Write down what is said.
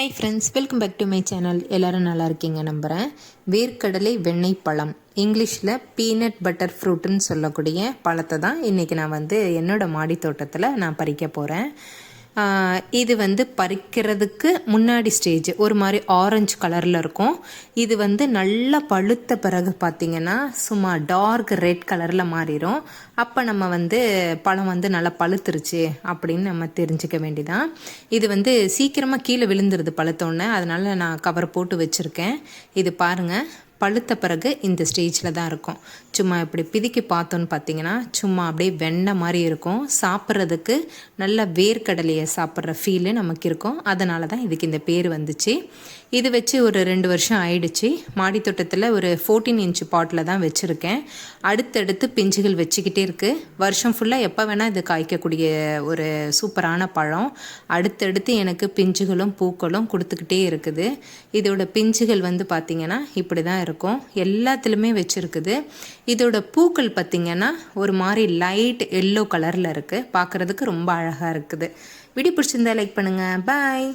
Hi friends welcome back to my channel எல்லோரும் நல்லா இருக்கீங்க நம்புகிறேன் வேர்க்கடலை வெண்ணெய் பழம். இங்கிலீஷில் பீனட் பட்டர் ஃப்ரூட்டுன்னு சொல்லக்கூடிய பழத்தை தான் இன்றைக்கி நான் வந்து என்னோடய மாடி தோட்டத்தில் நான் பறிக்க போகிறேன் இது வந்து பறிக்கிறதுக்கு முன்னாடி ஸ்டேஜ் ஒரு மாதிரி ஆரஞ்சு கலரில் இருக்கும். இது வந்து நல்லா பழுத்த பிறகு பார்த்திங்கன்னா சும்மா டார்க் ரெட் கலரில் மாறிடும் அப்போ நம்ம வந்து பழம் வந்து நல்லா பழுத்துருச்சு அப்படின்னு நம்ம தெரிஞ்சுக்க வேண்டிதான். இது வந்து சீக்கிரமாக கீழே விழுந்துருது பழுத்தோடனே அதனால் நான் கவர் போட்டு வச்சுருக்கேன். இது பாருங்கள் பழுத்த பிறகு இந்த ஸ்டேஜில் தான் இருக்கும். சும்மா இப்படி பிதுக்கி பார்த்தோன்னு பார்த்தீங்கன்னா சும்மா அப்படியே வெண்ணெய் மாதிரி இருக்கும். சாப்பிட்றதுக்கு நல்ல வேர்க்கடலையை சாப்பிட்ற ஃபீலு நமக்கு இருக்கும். அதனால தான் இதுக்கு இந்த பேர் வந்துச்சு. இது வச்சு ஒரு ரெண்டு வருஷம் ஆயிடுச்சு. மாடித்தோட்டத்தில் ஒரு ஃபோர்டீன் இன்ச்சு பாட்டில் தான் வச்சுருக்கேன். அடுத்தடுத்து பிஞ்சுகள் வச்சுக்கிட்டே இருக்குது வருஷம் ஃபுல்லாக எப்போ வேணால் இது காய்க்கக்கூடிய ஒரு சூப்பரான பழம். அடுத்தடுத்து எனக்கு பிஞ்சுகளும் பூக்களும் கொடுத்துக்கிட்டே இருக்குது. இதோட பிஞ்சுகள் வந்து பார்த்திங்கன்னா இப்படி தான் இருக்கும். எல்லாத்துலேயுமே வச்சுருக்குது. இதோட பூக்கள் பார்த்திங்கன்னா ஒரு மாதிரி லைட் எல்லோ கலரில் இருக்குது பார்க்குறதுக்கு ரொம்ப அழகாக இருக்குது. வீடியோ பிடிச்சிருந்தா லைக் பண்ணுங்கள் பாய்